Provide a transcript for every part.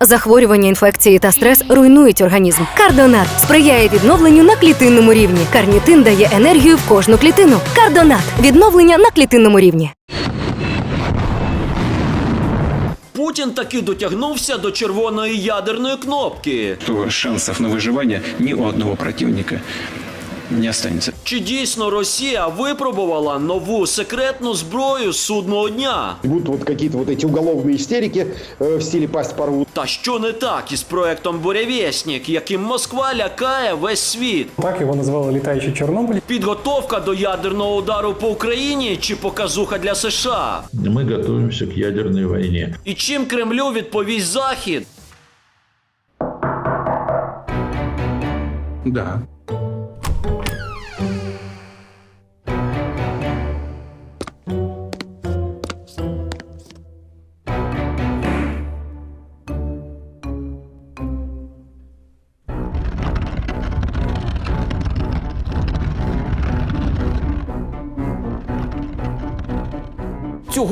Захворювання, інфекції та стрес руйнують організм. Кардонат сприяє відновленню на клітинному рівні. Карнітин дає енергію в кожну клітину. Кардонат відновлення на клітинному рівні. Путін таки дотягнувся до червоної ядерної кнопки. то шансов на выживание ни у одного противника не останется. Чи дійсно Росія випробувала нову секретну зброю судного дня? Будут вот какие-то вот эти уголовные истерики э, в стиле пасть порвут. Та що не так із проектом Буревєснік, яким Москва лякає весь світ? Так його назвали літаючий Чорнобиль. Підготовка до ядерного удару по Україні чи показуха для США? Мы готовимся к ядерной войне. І чим Кремлю відповість Захід? Да.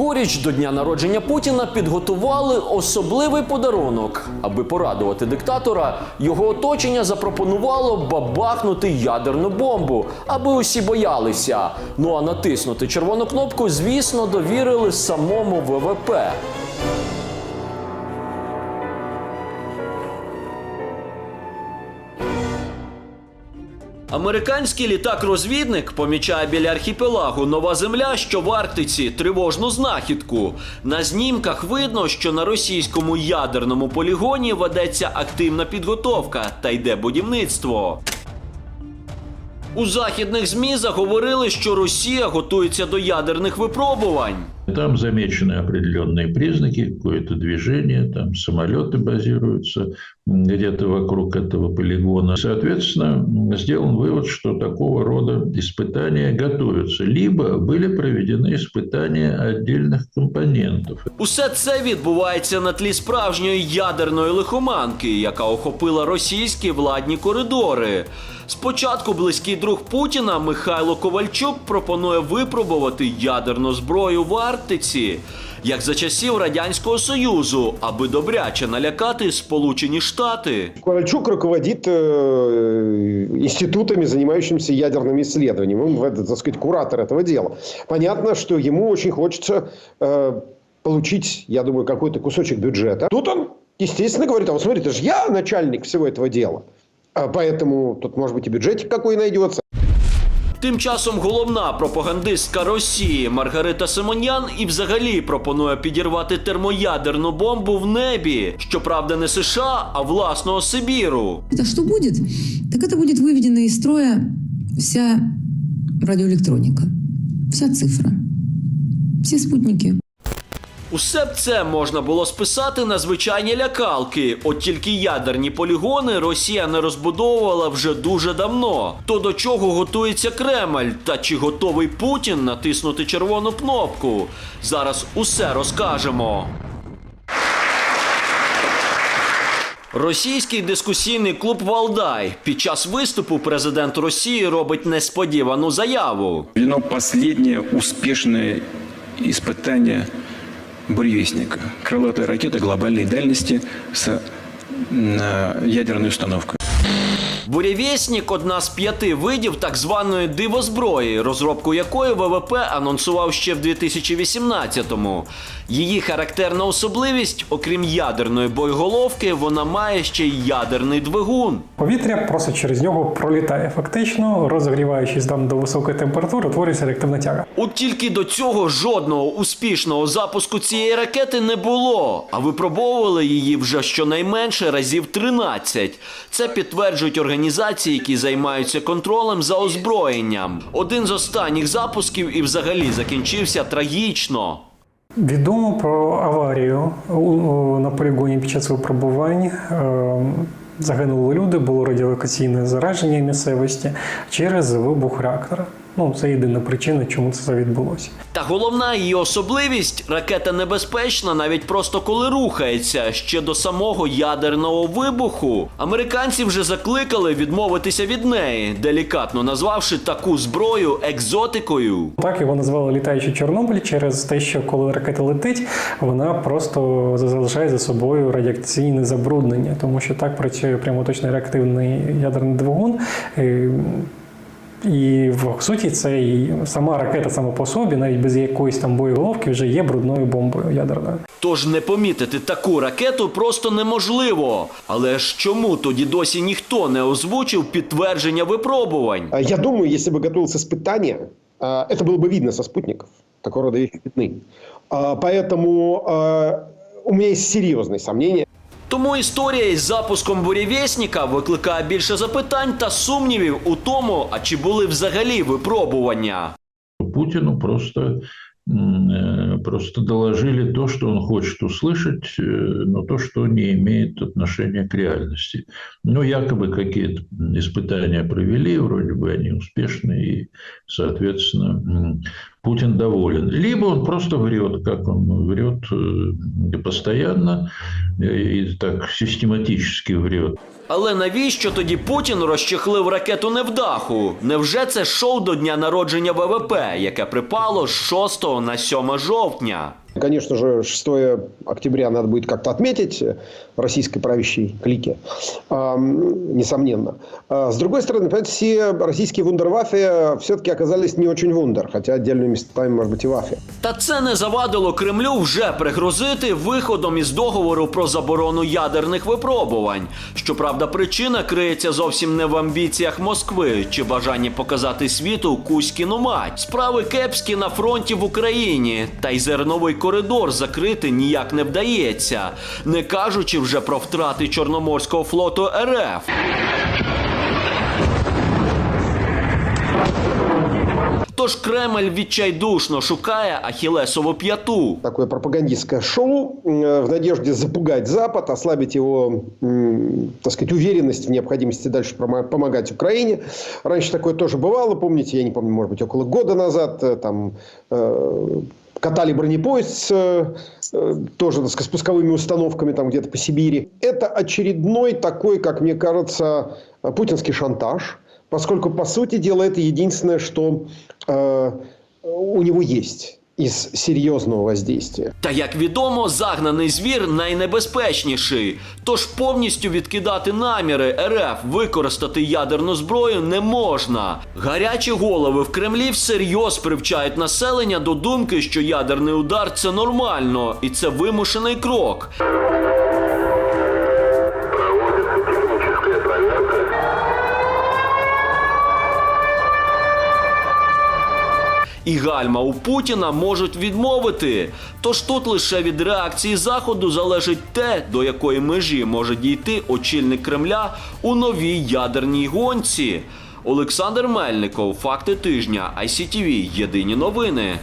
Цьогоріч до дня народження Путіна підготували особливий подарунок. Аби порадувати диктатора, його оточення запропонувало бабахнути ядерну бомбу, аби усі боялися. Ну а натиснути червону кнопку, звісно, довірили самому ВВП. Американський літак-розвідник помічає біля архіпелагу Нова Земля, що в Арктиці тривожну знахідку. На знімках видно, що на російському ядерному полігоні ведеться активна підготовка та йде будівництво. У західних ЗМІ заговорили, що Росія готується до ядерних випробувань. Там замечены определенные признаки, какое-то движение, там самолеты базируются м, где-то вокруг этого полигона. Соответственно, м, сделан вывод, что такого рода испытания готовятся. Либо были проведены испытания отдельных компонентов. Усе це відбувається на тлі справжньої ядерної лихоманки, яка охопила російські владні коридори. Спочатку близький друг Путіна Михайло Ковальчук пропонує випробувати ядерну зброю в Арктиці, як за часів Радянського Союзу, аби добряче налякати Сполучені Штати. Ковальчук руководит э, институтами, занимающимися ядерными исследованиями. Он, в- так сказать, куратор этого дела. Понятно, что ему очень хочется э, получить, я думаю, какой-то кусочек бюджета. Тут он, естественно, говорит, а вот смотри, это же я начальник всего этого дела. А Поэтому тут, может быть, и бюджетик какой найдется. Тим часом головна пропагандистка Росії Маргарита Симонян і взагалі пропонує підірвати термоядерну бомбу в небі. Щоправда, не США, а власного Сибіру. Это что будет? Так это будет выведена из строя вся радиоэлектроника, вся цифра, все спутники. Усе б це можна було списати на звичайні лякалки. От тільки ядерні полігони Росія не розбудовувала вже дуже давно. То до чого готується Кремль? Та чи готовий Путін натиснути червону кнопку? Зараз усе розкажемо. Російський дискусійний клуб Валдай під час виступу президент Росії робить несподівану заяву. Введено последнее успешное испытание буревестника. Крылатая ракета глобальной дальности с э, ядерной установкой. Бурєвєснік – одна з п'яти видів так званої дивозброї, розробку якої ВВП анонсував ще в 2018-му. Її характерна особливість, окрім ядерної боєголовки, вона має ще й ядерний двигун. Повітря просто через нього пролітає. Фактично, розігріваючись там до високої температури, утворюється реактивна тяга. От тільки до цього жодного успішного запуску цієї ракети не було, а випробовували її вже щонайменше разів 13. Це підтверджують організації, які займаються контролем за озброєнням. Один з останніх запусків і взагалі закінчився трагічно. Відомо про аварію на полігоні під час випробувань. Е, Загинули люди, було радіолокаційне зараження місцевості через вибух реактора. Ну, це єдина причина, чому це відбулося. Та головна її особливість ракета небезпечна навіть просто коли рухається ще до самого ядерного вибуху. Американці вже закликали відмовитися від неї, делікатно назвавши таку зброю екзотикою. Так його назвали літаючий Чорнобиль через те, що коли ракета летить, вона просто залишає за собою радіаційне забруднення, тому що так працює прямоточний реактивний ядерний двигун. Е, І в суті, це і сама ракета сама по собі, навіть без якоїсь там боєголовки, вже є брудною бомбою ядерною. Тож не помітити таку ракету просто неможливо. Але ж чому тоді досі ніхто не озвучив підтвердження випробувань? А Я думаю, если бы готовилось испытание, а, это было бы видно со спутников. Такого рода вещи видны. А, Поэтому а, у меня есть серьезные сомнения. Тому історія із запуском бурєвєсника викликає більше запитань та сумнівів у тому, а чи були взагалі випробування. Путину просто, м, э, просто доложили то, что он хочет услышать, э, но то, что не имеет отношения к реальности. Ну, якобы какие-то испытания провели, вроде бы они успешные, и, соответственно, м, Путин доволен. Либо он просто врет, как он врет э, постоянно і и так систематически врет. Але навіщо тоді Путін розчехлив ракету невдаху? Невже це шоу до дня народження ВВП, яке припало з 6 на 7 жовтня? Конечно же, 6 октября надо будет как-то отметить э, российской правящей клике, А, м, несомненно. А, С другой стороны, понимаете, все российские вундерваффе все-таки оказались не очень вундер, хотя отдельными местами, может быть, и ваффе. Та це не завадило Кремлю вже пригрозити виходом із договору про заборону ядерних випробувань. Щоправда, причина криється зовсім не в амбіціях Москви чи бажанні показати світу Кузькіну мать. Справи кепські на фронті в Україні, та й зерновий коридор закрити ніяк не вдається, не кажучи вже про втрати Чорноморського флоту РФ. Тож Кремль відчайдушно шукає Ахілесову п'яту. Такое пропагандистское шоу э, в надежде запугать Запад, ослабить его, м, так сказать, уверенность в необходимости дальше промо- помогать Украине. Раньше такое тоже бывало, помните, я не помню, может быть, около года назад э, там э, катали бронепоезд с э, э, тоже, так сказать, с пусковыми установками там где-то по Сибири. Это очередной такой, как мне кажется, э, путинский шантаж, поскольку, по сути дела, это единственное, что э, у него есть из серйозного воздействия. Та як відомо, загнаний звір найнебезпечніший. Тож повністю відкидати наміри РФ використати ядерну зброю не можна. Гарячі голови в Кремлі всерйоз привчають населення до думки, що ядерний удар це нормально і це вимушений крок. І гальма у Путіна можуть відмовити. Тож тут лише від реакції Заходу залежить те, до якої межі може дійти очільник Кремля у новій ядерній гонці. Олександр Мельников, факти тижня, ICTV, єдині новини.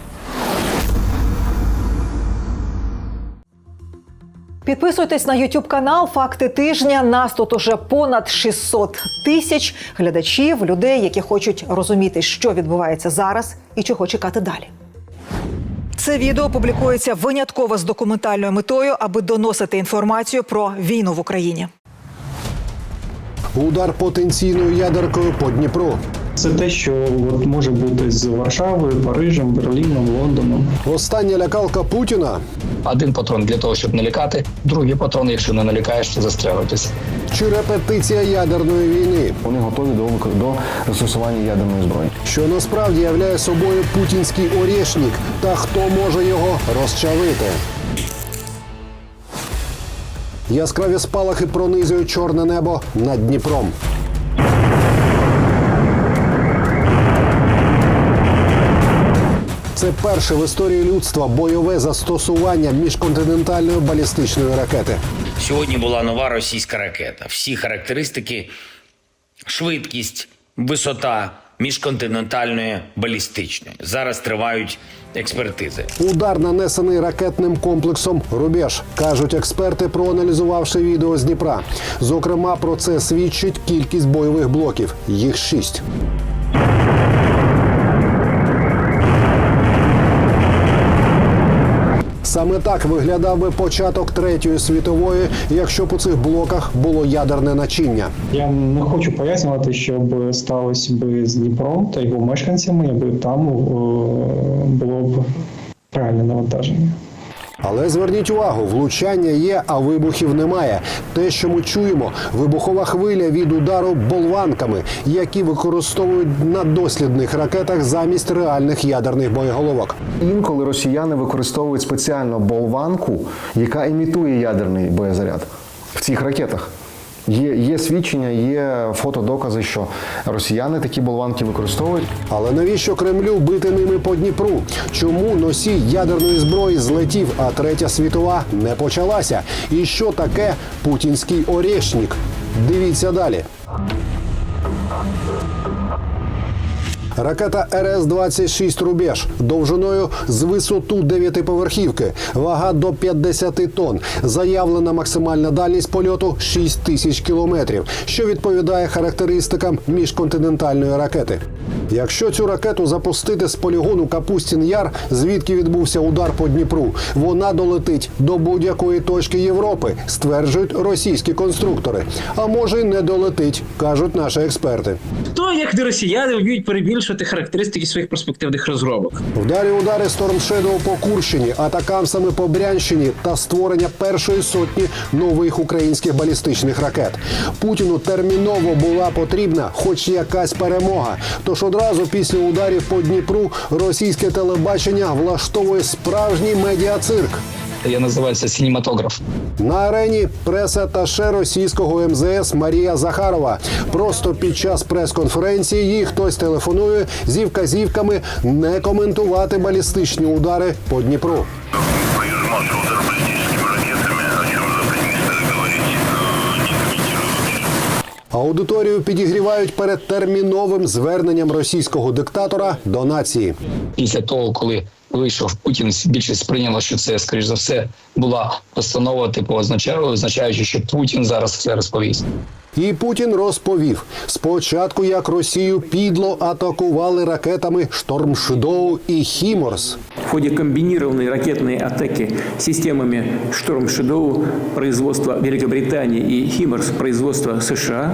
Підписуйтесь на YouTube канал Факти тижня. Нас тут уже понад 600 тисяч глядачів, людей, які хочуть розуміти, що відбувається зараз і чого чекати далі. Це відео публікується винятково з документальною метою, аби доносити інформацію про війну в Україні. Удар потенційною ядеркою по Дніпру. Це те, що от може бути з Варшавою, Парижем, Берліном, Лондоном. Остання лякалка Путіна Один патрон для того, щоб налякати, другий патрон, якщо не налякаєш, то застрелитись. чи репетиція ядерної війни, Вони готові до, до застосування ядерної зброї. що насправді являє собою путінський орєшнік, та хто може його розчавити. Яскраві спалахи пронизують чорне небо над Дніпром. Це перше в історії людства бойове застосування міжконтинентальної балістичної ракети. Сьогодні була нова російська ракета. Всі характеристики, швидкість, висота міжконтинентальної балістичної. Зараз тривають експертизи. Удар нанесений ракетним комплексом Рубеж, кажуть експерти, проаналізувавши відео з Дніпра. Зокрема, про це свідчить кількість бойових блоків. Їх шість. Саме так виглядав би початок третьої світової, якщо б у цих блоках було ядерне начиння. Я не хочу пояснювати, що б сталося би з Дніпром та його мешканцями, якби там е, було б реальне навантаження. Але зверніть увагу, влучання є, а вибухів немає. Те, що ми чуємо, вибухова хвиля від удару болванками, які використовують на дослідних ракетах замість реальних ядерних боєголовок. Інколи росіяни використовують спеціально болванку, яка імітує ядерний боєзаряд в цих ракетах. Є, є свідчення, є фотодокази, що росіяни такі болванки використовують. Але навіщо Кремлю бити ними по Дніпру? Чому носій ядерної зброї злетів, а третя світова не почалася? І що таке путінський орешник? Дивіться далі. Ракета РС-26 «Рубеж» довжиною з висоту дев'ятиповерхівки, вага до 50 тонн, заявлена максимальна дальність польоту 6 тисяч кілометрів, що відповідає характеристикам міжконтинентальної ракети. Якщо цю ракету запустити з полігону Капустін Яр, звідки відбувся удар по Дніпру, вона долетить до будь-якої точки Європи, стверджують російські конструктори. А може й не долетить, кажуть наші експерти. Хто, як не росіяни, вміють перебільшувати характеристики своїх перспективних розробок? Вдалі удари Storm Shadow по Курщині, атакамсами по Брянщині та створення першої сотні нових українських балістичних ракет. Путіну терміново була потрібна хоч якась перемога. Тож одразу після ударів по Дніпру російське телебачення влаштовує справжній медіацирк. Я називаюся сінематограф. На арені прес-аташе російського МЗС Марія Захарова. Просто під час прес-конференції їй хтось телефонує зі вказівками не коментувати балістичні удари по Дніпру. Аудиторію підігрівають перед терміновим зверненням російського диктатора до нації. Після того, коли вийшов Путін, більшість сприйняла, що це, скоріш за все, була постанова, типу, означаючи, що Путін зараз все розповість. І Путін розповів спочатку, як Росію підло атакували ракетами Штормшдоу і Хіморс. В ходе комбинированной ракетной атаки системами «Шторм Шедоу» производства Великобритании и «Химмерс» производства США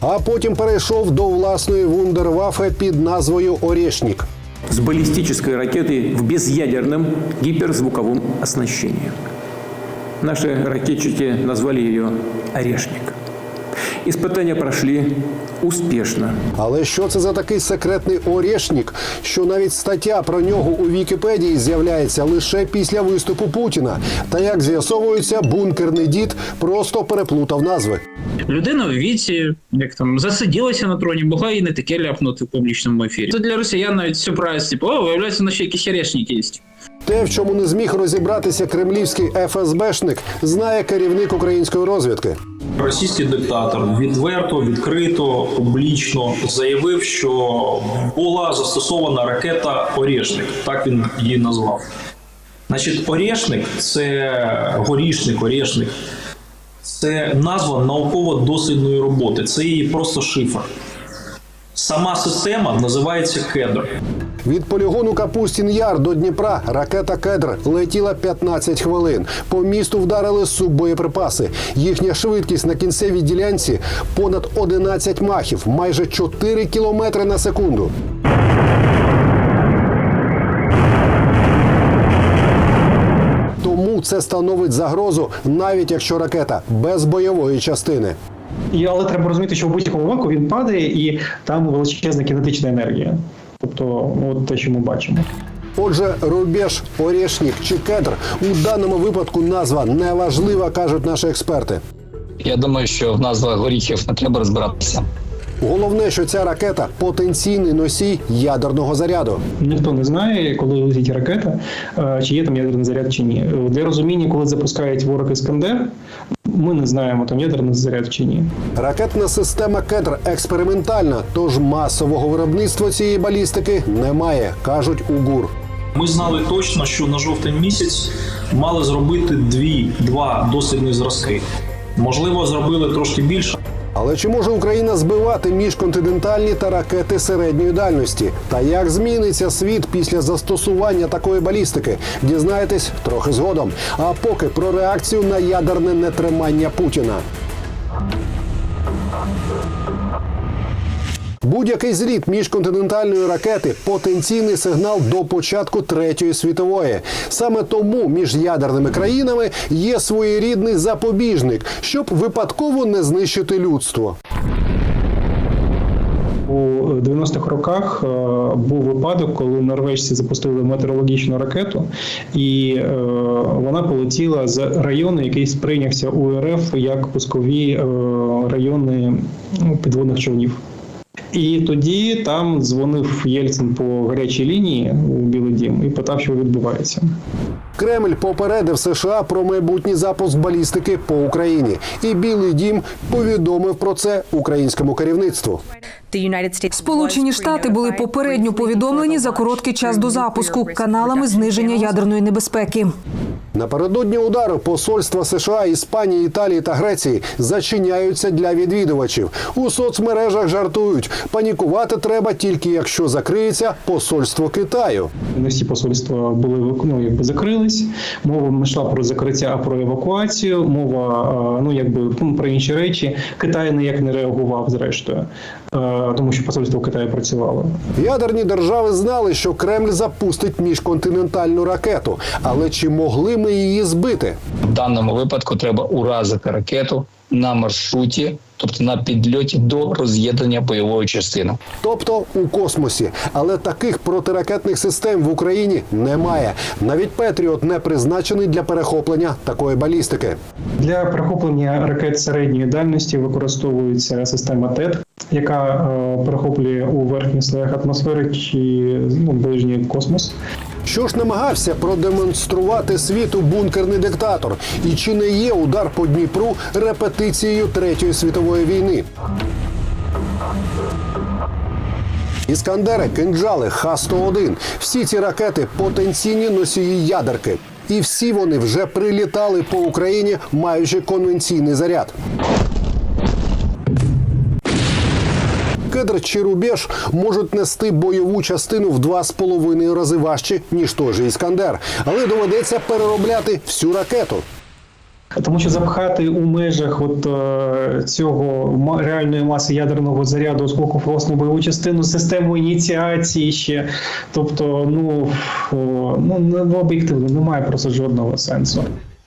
А потім перейшов до власної вундервафи під назвою Орешнік. с баллистической ракетой в безъядерном гиперзвуковом оснащении. Наши ракетчики назвали ее «Орешник». Испытания прошли успешно. Але що це за такий секретний Орешнік, що навіть стаття про нього у Вікіпедії з'являється лише після виступу Путіна? Та як з'ясовується, бункерний дід просто переплутав назви. Людина в віці, як там засиділася на троні, могла і не таке ляпнути в публічному ефірі. Це для росіян навіть сюрприз, типу, о, виявляється, на ще якісь орешники є. Те, в чому не зміг розібратися кремлівський ФСБшник, знає керівник української розвідки. Російський диктатор відверто, відкрито, публічно заявив, що була застосована ракета Орєшник. Так він її назвав. Значить, Орєшник це горішник, Орєшник. Це назва науково-дослідної роботи. Це її просто шифр. Сама система називається кедр. Від полігону Капустін Яр до Дніпра ракета Кедр летіла 15 хвилин. По місту вдарили суббоєприпаси. Їхня швидкість на кінцевій ділянці понад 11 махів, майже 4 кілометри на секунду. Тому це становить загрозу, навіть якщо ракета без бойової частини. І, але треба розуміти, що в будь-якому випадку він падає, і там величезна кінетична енергія. Тобто, от те, що ми бачимо. Отже, рубеж, орешник чи кедр у даному випадку назва не важлива, кажуть наші експерти. Я думаю, що в назвах горіхів не треба розбиратися. Головне, що ця ракета потенційний носій ядерного заряду. Ніхто не знає, коли летить ракета, е, чи є там ядерний заряд чи ні. Для розуміння, коли запускають ворог Іскандер, ми не знаємо там ядерний заряд чи ні. Ракетна система кедр експериментальна, тож масового виробництва цієї балістики немає, кажуть у ГУР. Ми знали точно, що на жовтень місяць мали зробити дві, два дослідні зразки. Можливо, зробили трошки більше. Але чи може Україна збивати міжконтинентальні та ракети середньої дальності? Та як зміниться світ після застосування такої балістики? Дізнаєтесь трохи згодом. А поки про реакцію на ядерне нетримання Путіна. Будь-який зліт міжконтинентальної ракети потенційний сигнал до початку третьої світової. Саме тому між ядерними країнами є своєрідний запобіжник, щоб випадково не знищити людство. У 90-х роках е, був випадок, коли норвежці запустили метеорологічну ракету, і е, вона полетіла з району, який сприйнявся у РФ як пускові е, райони ну, підводних човнів. І тоді там дзвонив Єльцин по гарячій лінії у Білий Дім і питав, що відбувається. Кремль попередив США про майбутній запуск балістики по Україні, і Білий Дім повідомив про це українському керівництву. Сполучені Штати були попередньо повідомлені за короткий час до запуску каналами зниження ядерної небезпеки. Напередодні удару посольства США, Іспанії, Італії та Греції зачиняються для відвідувачів. У соцмережах жартують. Панікувати треба тільки якщо закриється посольство Китаю. Не всі посольства були ну, якби закрились. Мова не йшла про закриття, а про евакуацію. Мова е, ну якби ну, про інші речі. Китай ніяк не реагував, зрештою, тому що посольство Китаю працювало. Ядерні держави знали, що Кремль запустить міжконтинентальну ракету, але чи могли ми її збити? В даному випадку треба уразити ракету на маршруті, тобто на підльоті до роз'єднання бойової частини. Тобто у космосі. Але таких протиракетних систем в Україні немає. Навіть Петріот не призначений для перехоплення такої балістики. Для перехоплення ракет середньої дальності використовується система ТЕТ, яка е, перехоплює у верхніх слоях атмосфери чи ну, ближній космос. Що ж намагався продемонструвати світу бункерний диктатор? І чи не є удар по Дніпру репетицією Третьої світової війни? Іскандери, кинджали, Х-101 – всі ці ракети потенційні носії ядерки. І всі вони вже прилітали по Україні, маючи конвенційний заряд. Кедр чи рубеж можуть нести бойову частину в два з половиною рази важче, ніж той же Іскандер, але доведеться переробляти всю ракету. Тому що запхати у межах от е, цього реальної маси ядерного заряду осколку власну бойову частину систему ініціації ще. Тобто, ну, ну не об'єктивно, немає просто жодного сенсу.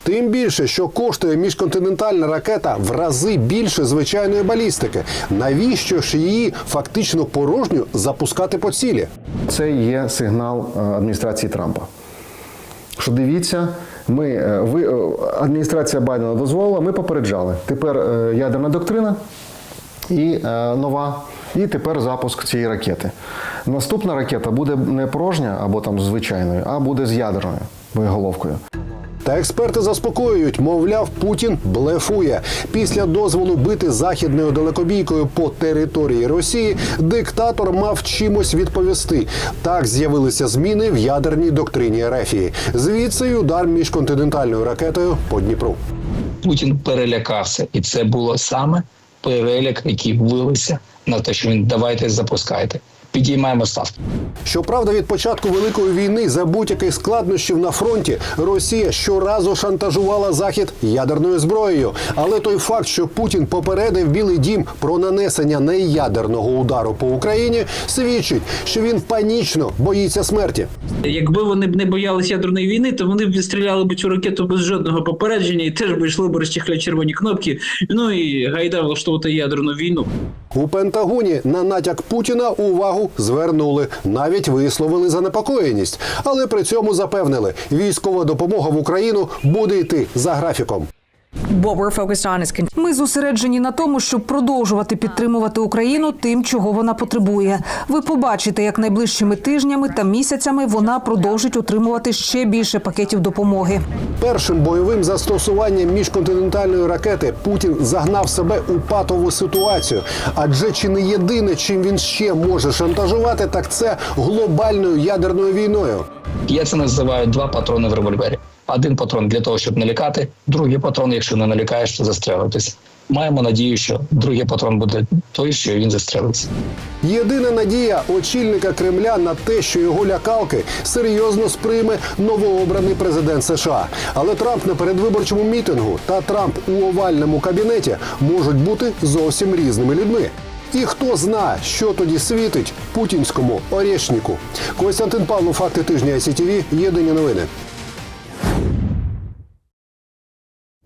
Тим більше, що коштує міжконтинентальна ракета в рази більше звичайної балістики. Навіщо ж її фактично порожню запускати по цілі? Це є сигнал е, адміністрації Трампа. Що дивіться, ми е, ви е, адміністрація Байдена дозволила, ми попереджали. Тепер ядерна доктрина і нова. І тепер запуск цієї ракети. Наступна ракета буде не порожня або там звичайною, а буде з ядерною боєголовкою. Та експерти заспокоюють, мовляв, Путін блефує. Після дозволу бити західною далекобійкою по території Росії диктатор мав чимось відповісти. Так з'явилися зміни в ядерній доктрині Ерефії. Звідси й удар міжконтинентальною ракетою по Дніпру. Путін перелякався, і це було саме переляк, який вилився на те, що він давайте запускайте. Підіймаємо ставки. Щоправда, від початку великої війни за будь-яких складнощів на фронті Росія щоразу шантажувала захід ядерною зброєю. Але той факт, що Путін попередив Білий Дім про нанесення неядерного удару по Україні, свідчить, що він панічно боїться смерті. Якби вони б не боялися ядерної війни, то вони б відстріляли б цю ракету без жодного попередження і теж би йшли б розчехляти червоні кнопки. Ну і гайда влаштовувати ядерну війну. У Пентагоні на натяк Путіна увагу звернули, навіть висловили занепокоєність, але при цьому запевнили, військова допомога в Україну буде йти за графіком. Ми зосереджені на тому, щоб продовжувати підтримувати Україну тим, чого вона потребує. Ви побачите, як найближчими тижнями та місяцями вона продовжить отримувати ще більше пакетів допомоги. Першим бойовим застосуванням міжконтинентальної ракети Путін загнав себе у патову ситуацію. Адже чи не єдине, чим він ще може шантажувати, так це глобальною ядерною війною. Я це називаю два патрони в револьвері. Один патрон для того, щоб налякати, другий патрон, якщо не налякаєш, то застрелитись. маємо надію, що другий патрон буде той, що він застрелиться. Єдина надія очільника Кремля на те, що його лякалки серйозно сприйме новообраний президент США. Але Трамп на передвиборчому мітингу та Трамп у овальному кабінеті можуть бути зовсім різними людьми. І хто знає, що тоді світить путінському орешнику. Костянтин Павлов, факти тижня ICTV, єдині новини.